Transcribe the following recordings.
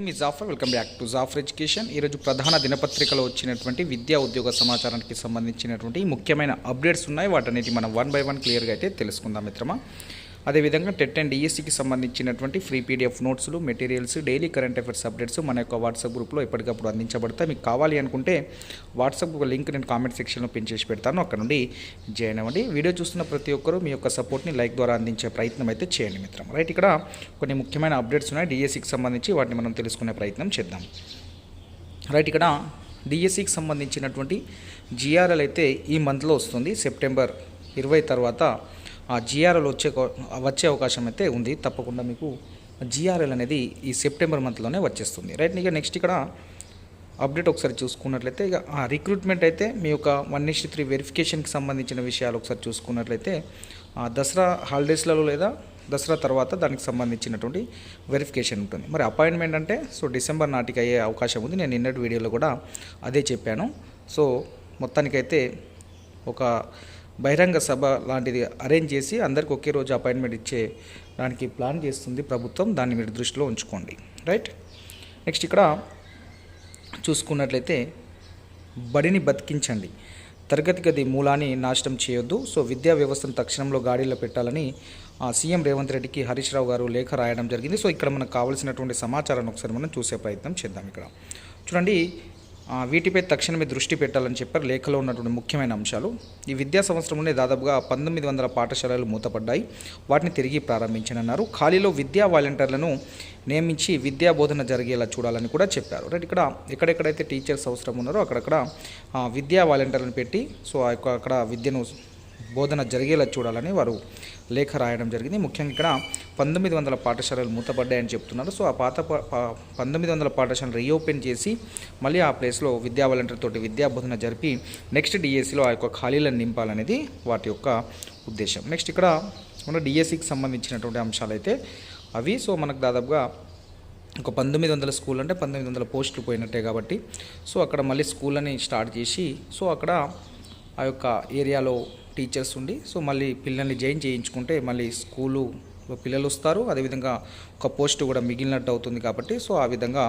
Me Jaffar welcome back to Jaffar education. ఈరోజు ప్రధాన దినపత్రికలో వచ్చినటువంటి విద్యా ఉద్యోగ సమాచారానికి సంబంధించినటువంటి ముఖ్యమైన అప్డేట్స్ ఉన్నాయి. వాటన్నిటి మనం వన్ బై వన్ క్లియర్గా అయితే తెలుసుకుందాం మిత్రమా. అదేవిధంగా టెట్ అండ్ డిఎస్సికి సంబంధించినటువంటి ఫ్రీ పీడిఎఫ్ నోట్స్లు materials daily current affairs updates మన యొక్క వాట్సాప్ గ్రూప్లో ఎప్పటికప్పుడు అందించబడతాయి. మీకు కావాలి అనుకుంటే వాట్సాప్ ఒక లింక్ నేను కామెంట్ సెక్షన్లో పిన్ చేసి పెడతాను. అక్కడ నుండి జాయిన్ అవ్వండి. వీడియో చూస్తున్న ప్రతి ఒక్కరూ మీ యొక్క సపోర్ట్ని లైక్ ద్వారా అందించే ప్రయత్నం అయితే చేయండి మిత్రం. రైట్ ఇక్కడ కొన్ని ముఖ్యమైన అప్డేట్స్ ఉన్నాయి. డిఎస్సికి సంబంధించి వాటిని మనం తెలుసుకునే ప్రయత్నం చేద్దాం. రైట్ ఇక్కడ డిఎస్సికి సంబంధించినటువంటి జిఆర్ఎల్ అయితే ఈ మంత్లో వస్తుంది. సెప్టెంబర్ ఇరవై తర్వాత జిఆర్ఎల్ వచ్చే వచ్చే అవకాశం అయితే ఉంది. తప్పకుండా మీకు జిఆర్ఎల్ అనేది ఈ సెప్టెంబర్ మంత్లోనే వచ్చేస్తుంది. రైట్ ఇక నెక్స్ట్ ఇక్కడ అప్డేట్ ఒకసారి చూసుకున్నట్లయితే ఇక ఆ రిక్రూట్మెంట్ అయితే మీ యొక్క వన్ ఇస్ట్ త్రీ వెరిఫికేషన్కి సంబంధించిన విషయాలు ఒకసారి చూసుకున్నట్లయితే ఆ దసరా హాలిడేస్లలో లేదా దసరా తర్వాత దానికి సంబంధించినటువంటి వెరిఫికేషన్ ఉంటుంది. మరి అపాయింట్మెంట్ అంటే సో డిసెంబర్ నాటికి అయ్యే అవకాశం ఉంది. నేను నిన్నటి వీడియోలో కూడా అదే చెప్పాను. సో మొత్తానికైతే ఒక బహిరంగ సభ లాంటిది అరేంజ్ చేసి అందరికి ఒకే రోజు అపాయింట్మెంట్ ఇచ్చే దానికి ప్లాన్ చేస్తుంది ప్రభుత్వం. దాన్ని మీరు దృష్టిలో ఉంచుకోండి. రైట్ నెక్స్ట్ ఇక్కడ చూసుకున్నట్లయితే బడిని బతికించండి. తరగతి గది మూలాన్ని నాశనం చేయొద్దు. సో విద్యా వ్యవస్థను తక్షణంలో గాడిలో పెట్టాలని ఆ, సీఎం రేవంత్ రెడ్డికి హరీష్ రావు గారు లేఖ రాయడం జరిగింది. సో ఇక్కడ మనకు కావాల్సినటువంటి సమాచారాన్ని ఒకసారి మనం చూసే ప్రయత్నం చేద్దాం ఇక్కడ. చూడండి వీటిపై తక్షణమే దృష్టి పెట్టాలని చెప్పారు. లేఖలో ఉన్నటువంటి ముఖ్యమైన అంశాలు. ఈ విద్యా సంవత్సరంలోనే దాదాపుగా పంతొమ్మిది వందల పాఠశాలలు మూతపడ్డాయి. వాటిని తిరిగి ప్రారంభించనన్నారు. ఖాళీలో విద్యా వాలంటీర్లను నియమించి విద్యా బోధన జరిగేలా చూడాలని కూడా చెప్పారు. రైట్ ఇక్కడ ఎక్కడెక్కడైతే టీచర్స్ అవసరం ఉన్నారో అక్కడక్కడ విద్యా వాలంటీర్లను పెట్టి సో ఆ యొక్క అక్కడ విద్యను బోధన జరిగేలా చూడాలని వారు లేఖ రాయడం జరిగింది. ముఖ్యంగా ఇక్కడ పంతొమ్మిది వందల పాఠశాలలు మూతపడ్డాయని చెప్తున్నారు. సో ఆ పాత పంతొమ్మిది వందల పాఠశాలను రీఓపెన్ చేసి మళ్ళీ ఆ ప్లేస్లో విద్యా వాలంటీర్తోటి విద్యా బోధన జరిపి నెక్స్ట్ డిఎస్సిలో ఆ యొక్క ఖాళీలను నింపాలనేది వాటి యొక్క ఉద్దేశం. నెక్స్ట్ ఇక్కడ మన డిఎస్సికి సంబంధించినటువంటి అంశాలు అయితే అవి. సో మనకు దాదాపుగా ఒక పంతొమ్మిది వందల స్కూల్ అంటే పంతొమ్మిది వందల పోస్టులు పోయినట్టే కాబట్టి సో అక్కడ మళ్ళీ స్కూళ్ళని స్టార్ట్ చేసి సో అక్కడ ఆ యొక్క ఏరియాలో టీచర్స్ ఉండి సో మళ్ళీ పిల్లల్ని జాయిన్ చేయించుకుంటే మళ్ళీ స్కూలు పిల్లలు వస్తారు. అదేవిధంగా ఒక పోస్ట్ కూడా మిగిలినట్టు అవుతుంది కాబట్టి సో ఆ విధంగా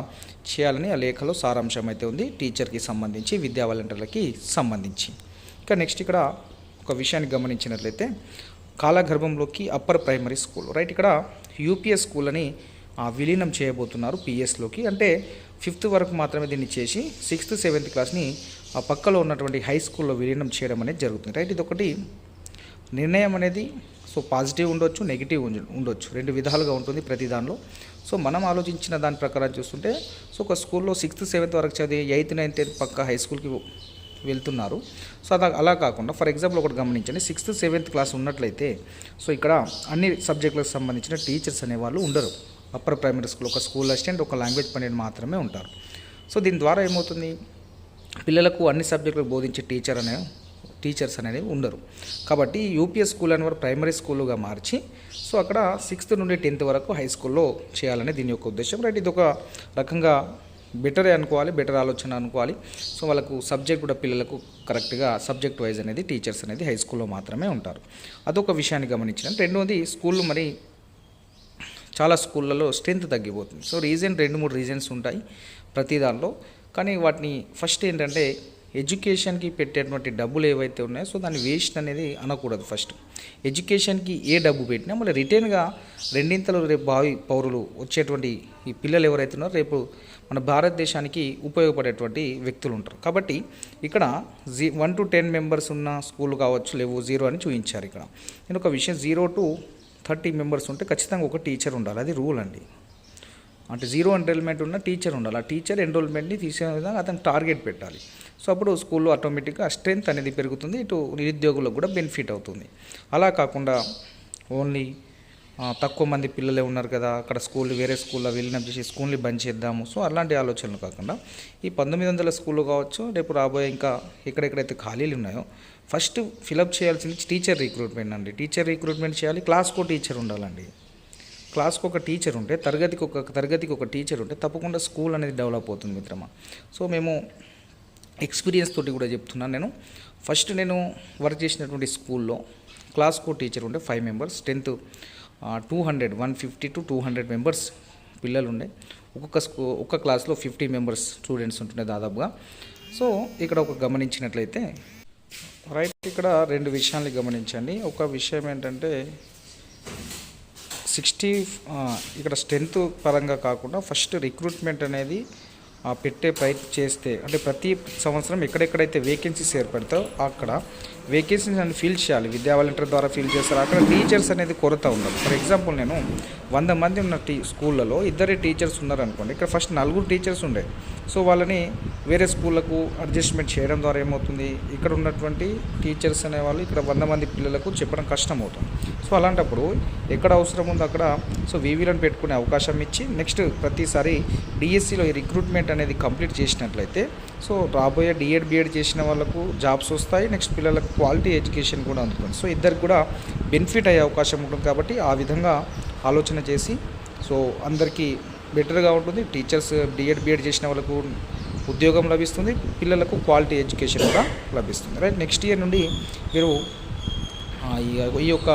చేయాలని ఆ లేఖలో సారాంశం అయితే ఉంది. టీచర్కి సంబంధించి విద్యా వాలంటీర్లకి సంబంధించి. ఇక నెక్స్ట్ ఇక్కడ ఒక విషయాన్ని గమనించినట్లయితే కాలగర్భంలోకి అప్పర్ ప్రైమరీ స్కూల్. రైట్ ఇక్కడ యూపీఎస్ స్కూల్ అని ఆ, విలీనం చేయబోతున్నారు పిఎస్లోకి. అంటే ఫిఫ్త్ వరకు మాత్రమే దీన్ని చేసి సిక్స్త్ సెవెంత్ క్లాస్ని ఆ పక్కలో ఉన్నటువంటి హై స్కూల్లో విలీనం చేయడం అనేది జరుగుతుంది. రైట్ ఇది ఒకటి నిర్ణయం అనేది సో పాజిటివ్ ఉండొచ్చు నెగిటివ్ ఉండ- ఉండొచ్చు. రెండు విధాలుగా ఉంటుంది ప్రతి దానిలో. సో మనం ఆలోచించిన దాని ప్రకారం చూస్తుంటే సో ఒక స్కూల్లో సిక్స్త్ సెవెంత్ వరకు చదివి ఎయిత్ నైన్త్ టెన్త్ పక్క హై స్కూల్కి వెళ్తున్నారు. సో అది అలా కాకుండా ఫర్ ఎగ్జాంపుల్ ఒకటి గమనించండి. సిక్స్త్ సెవెంత్ క్లాస్ ఉన్నట్లయితే సో ఇక్కడ అన్ని సబ్జెక్టులకు సంబంధించిన టీచర్స్ అనేవాళ్ళు ఉండరు. అప్పర్ ప్రైమరీ స్కూల్ ఒక స్కూల్ అసిస్టెంట్ ఒక లాంగ్వేజ్ పండిట్ మాత్రమే ఉంటారు. సో దీని ద్వారా ఏమవుతుంది? పిల్లలకు అన్ని సబ్జెక్టులు బోధించే టీచర్ అనే టీచర్స్ అనేది ఉండరు. కాబట్టి యూపీఎస్ స్కూల్ అనేవారు ప్రైమరీ స్కూలుగా మార్చి సో అక్కడ సిక్స్త్ నుండి టెన్త్ వరకు హై స్కూల్లో చేయాలనే దీని యొక్క ఉద్దేశం. రైట్ ఇది ఒక రకంగా బెటరే అనుకోవాలి బెటర్ ఆలోచన అనుకోవాలి. సో వాళ్ళకు సబ్జెక్ట్ కూడా పిల్లలకు కరెక్ట్గా సబ్జెక్ట్ వైజ్ అనేది టీచర్స్ అనేది హై స్కూల్లో మాత్రమే ఉంటారు. అదొక విషయాన్ని గమనించిన. రెండవది స్కూళ్ళు మరి చాలా స్కూళ్ళలో స్ట్రెంత్ తగ్గిపోతుంది. సో రీజన్ రెండు మూడు రీజన్స్ ఉంటాయి ప్రతి దానిలో కానీ వాటిని ఫస్ట్ ఏంటంటే ఎడ్యుకేషన్కి పెట్టేటువంటి డబ్బులు ఏవైతే ఉన్నాయో సో దాన్ని వేస్ట్ అనేది అనకూడదు ఫస్ట్. ఎడ్యుకేషన్కి ఏ డబ్బు పెట్టినా మళ్ళీ రిటర్న్గా రెండింతలు రేపు భావి పౌరులు వచ్చేటువంటి ఈ పిల్లలు ఎవరైతే ఉన్నారో రేపు మన భారతదేశానికి ఉపయోగపడేటువంటి వ్యక్తులు ఉంటారు. కాబట్టి ఇక్కడ G one to ten members ఉన్న స్కూల్ కావచ్చు లేవు జీరో అని చూపించారు ఇక్కడ. నేను ఒక విషయం జీరో టు థర్టీ మెంబర్స్ ఉంటే ఖచ్చితంగా ఒక టీచర్ ఉండాలి. అది రూల్ అండి. అంటే జీరో ఎన్రోల్మెంట్ ఉన్న టీచర్ ఉండాలి. ఆ టీచర్ ఎన్రోల్మెంట్ని తీసే విధంగా అతను టార్గెట్ పెట్టాలి. సో అప్పుడు స్కూల్లో ఆటోమేటిక్గా స్ట్రెంత్ అనేది పెరుగుతుంది. ఇటు నిరుద్యోగులకు కూడా బెనిఫిట్ అవుతుంది. అలా కాకుండా ఓన్లీ తక్కువ మంది పిల్లలే ఉన్నారు కదా అక్కడ స్కూల్ వేరే స్కూల్లో వెళ్ళిన చేసి స్కూల్ని బంద్ చేద్దాము. సో అలాంటి ఆలోచనలు కాకుండా ఈ పంతొమ్మిది వందల స్కూల్లో కావచ్చు రేపు రాబోయే ఇంకా ఎక్కడెక్కడైతే ఖాళీలు ఉన్నాయో ఫస్ట్ ఫిలప్ చేయాల్సింది టీచర్ రిక్రూట్మెంట్ అండి. టీచర్ రిక్రూట్మెంట్ చేయాలి క్లాస్కో టీచర్ ఉండాలండి. క్లాస్కి ఒక టీచర్ ఉంటే తరగతికి ఒక తరగతికి ఒక టీచర్ ఉంటే తప్పకుండా స్కూల్ అనేది డెవలప్ అవుతుంది మిత్రమా. సో మేము ఎక్స్పీరియన్స్ తోటి కూడా చెప్తున్నాను నేను. ఫస్ట్ నేను వర్క్ చేసినటువంటి స్కూల్లో క్లాస్కో టీచర్ ఉంటే five members tenth two hundred one fifty to two hundred members పిల్లలు ఉండే. ఒక్కొక్క స్కూ ఒక్క క్లాస్లో ఫిఫ్టీ మెంబర్స్ స్టూడెంట్స్ ఉంటుండే దాదాపుగా. సో ఇక్కడ ఒక గమనించినట్లయితే రైట్ ఇక్కడ రెండు విషయాల్ని గమనించండి. ఒక విషయం ఏంటంటే సిక్స్టీ ఇక్కడ స్ట్రెంత్ పరంగా కాకుండా ఫస్ట్ రిక్రూట్మెంట్ అనేది ఆ, పెట్టే ప్రయత్నం చేస్తే అంటే ప్రతి సంవత్సరం ఎక్కడెక్కడైతే వేకెన్సీస్ ఏర్పడతాయో అక్కడ వేకెన్సీస్ అని ఫిల్ చేయాలి. విద్యా వాలంటీర్ ద్వారా ఫిల్ చేస్తారు. అక్కడ టీచర్స్ అనేది కొరత ఉండదు. ఫర్ ఎగ్జాంపుల్ నేను వంద మంది ఉన్న టీ స్కూళ్ళలో ఇద్దరే టీచర్స్ ఉన్నారనుకోండి ఇక్కడ ఫస్ట్ నలుగురు టీచర్స్ ఉండే. సో వాళ్ళని వేరే స్కూళ్ళకు అడ్జస్ట్మెంట్ చేయడం ద్వారా ఏమవుతుంది? ఇక్కడ ఉన్నటువంటి టీచర్స్ అనేవాళ్ళు ఇక్కడ వంద మంది పిల్లలకు చెప్పడం కష్టం అవుతుంది సో అలాంటప్పుడు ఎక్కడ అవసరం ఉందో అక్కడ సో వీవీలను పెట్టుకునే అవకాశం ఇచ్చి నెక్స్ట్ ప్రతిసారి డిఎస్సిలో ఈ రిక్రూట్మెంట్ అనేది కంప్లీట్ చేసినట్లయితే సో రాబోయే డిఎడ్ బిఎడ్ చేసిన వాళ్ళకు జాబ్స్ వస్తాయి నెక్స్ట్ పిల్లలకు క్వాలిటీ ఎడ్యుకేషన్ కూడా అందుతుంది సో ఇద్దరికి కూడా బెనిఫిట్ అయ్యే అవకాశం ఉంటుంది కాబట్టి ఆ విధంగా ఆలోచన చేసి సో అందరికీ బెటర్గా ఉంటుంది. టీచర్స్ డిఎడ్ బిఎడ్ చేసిన వాళ్ళకు ఉద్యోగం లభిస్తుంది. పిల్లలకు క్వాలిటీ ఎడ్యుకేషన్ కూడా లభిస్తుంది. రైట్ నెక్స్ట్ ఇయర్ నుండి మీరు ఈ ఈ యొక్క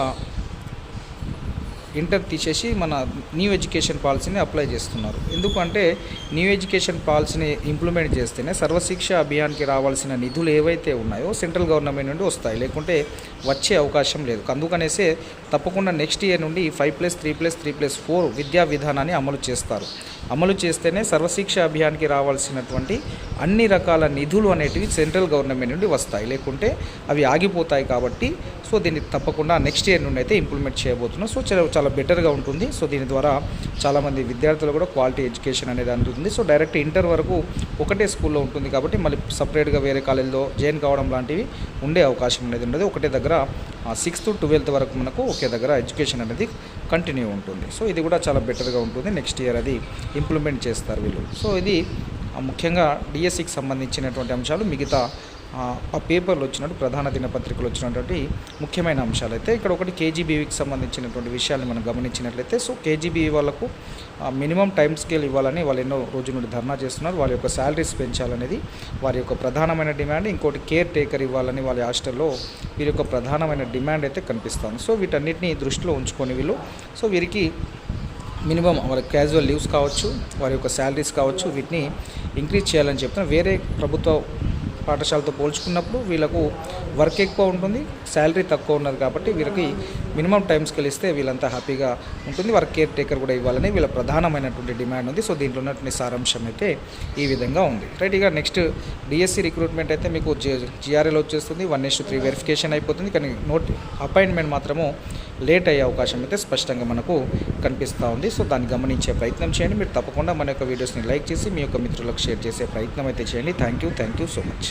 ఇంటర్ తీసేసి మన న్యూ ఎడ్యుకేషన్ పాలసీని అప్లై చేస్తున్నారు. ఎందుకంటే న్యూ ఎడ్యుకేషన్ పాలసీని ఇంప్లిమెంట్ చేస్తేనే సర్వశిక్ష అభియాన్కి రావాల్సిన నిధులు ఏవైతే ఉన్నాయో సెంట్రల్ గవర్నమెంట్ నుండి వస్తాయి. లేకుంటే వచ్చే అవకాశం లేదు. అందుకనేసే తప్పకుండా నెక్స్ట్ ఇయర్ నుండి five plus three plus three plus four విద్యా విధానాన్ని అమలు చేస్తారు. అమలు చేస్తేనే సర్వశిక్ష అభియాన్కి రావాల్సినటువంటి అన్ని రకాల నిధులు అనేటివి సెంట్రల్ గవర్నమెంట్ నుండి వస్తాయి. లేకుంటే అవి ఆగిపోతాయి కాబట్టి సో దీన్ని తప్పకుండా నెక్స్ట్ ఇయర్ నుండి అయితే ఇంప్లిమెంట్ చేయబోతున్నాం. సో చాలా చాలా బెటర్గా ఉంటుంది. సో దీని ద్వారా చాలామంది విద్యార్థులు కూడా క్వాలిటీ ఎడ్యుకేషన్ అనేది అందుతుంది. సో డైరెక్ట్ ఇంటర్ వరకు ఒకటే స్కూల్లో ఉంటుంది కాబట్టి మళ్ళీ సపరేట్గా వేరే కాలేజీలో జాయిన్ కావడం లాంటివి ఉండే అవకాశం అనేది ఉండదు. ఒకటే దగ్గర సిక్స్త్ ట్వెల్త్ వరకు మనకు ఒకే దగ్గర ఎడ్యుకేషన్ అనేది కంటిన్యూ ఉంటుంది. సో ఇది కూడా చాలా బెటర్గా ఉంటుంది. నెక్స్ట్ ఇయర్ అది ఇంప్లిమెంట్ చేస్తారు వీళ్ళు. సో ఇది ముఖ్యంగా డిఎస్సికి సంబంధించినటువంటి అంశాలు మిగతా ఆ, పేపర్లు వచ్చినట్టు ప్రధాన దినపత్రికలు వచ్చినటువంటి ముఖ్యమైన అంశాలు అయితే ఇక్కడ ఒకటి కేజీబీవీకి సంబంధించినటువంటి విషయాన్ని మనం గమనించినట్లయితే సో కేజీబీవీ వాళ్ళకు మినిమం టైం స్కేల్ ఇవ్వాలని వాళ్ళు ఎన్నో రోజు నుండి ధర్నా చేస్తున్నారు. వాళ్ళ యొక్క శాలరీస్ పెంచాలనేది వారి యొక్క ప్రధానమైన డిమాండ్. ఇంకోటి కేర్ టేకర్ ఇవ్వాలని వాళ్ళ హాస్టల్లో వీరి యొక్క ప్రధానమైన డిమాండ్ అయితే కనిపిస్తుంది. సో వీటన్నిటిని దృష్టిలో ఉంచుకొని వీళ్ళు సో వీరికి మినిమం వాళ్ళ క్యాజువల్ లీవ్స్ కావచ్చు వారి యొక్క శాలరీస్ కావచ్చు వీటిని ఇంక్రీజ్ చేయాలని చెప్తున్నా వేరే ప్రభుత్వ పాఠశాలతో పోల్చుకున్నప్పుడు వీళ్ళకు వర్క్ ఎక్కువ ఉంటుంది శాలరీ తక్కువ ఉన్నది కాబట్టి వీళ్ళకి మినిమం టైమ్స్కి వెళ్ళిస్తే వీళ్ళంతా హ్యాపీగా ఉంటుంది. వర్క్ కేర్ టేకర్ కూడా ఇవ్వాలని వీళ్ళ ప్రధానమైనటువంటి డిమాండ్ ఉంది. సో దీంట్లో ఉన్నటువంటి సారాంశం అయితే ఈ విధంగా ఉంది. రైట్ ఇక నెక్స్ట్ డిఎస్సి రిక్రూట్మెంట్ అయితే మీకు జిఆర్ఎల్ వచ్చేస్తుంది. వన్ ఎస్ త్రీ వెరిఫికేషన్ అయిపోతుంది. కానీ నోట్ అపాయింట్మెంట్ మాత్రము లేట్ అయ్యే అవకాశం అయితే స్పష్టంగా మనకు కనిపిస్తూ ఉంది. సో దాన్ని గమనించే ప్రయత్నం చేయండి. మీరు తప్పకుండా మన యొక్క వీడియోస్ని లైక్ చేసి మీ యొక్క మిత్రులకు షేర్ చేసే ప్రయత్నం అయితే చేయండి. Thank you thank you so much.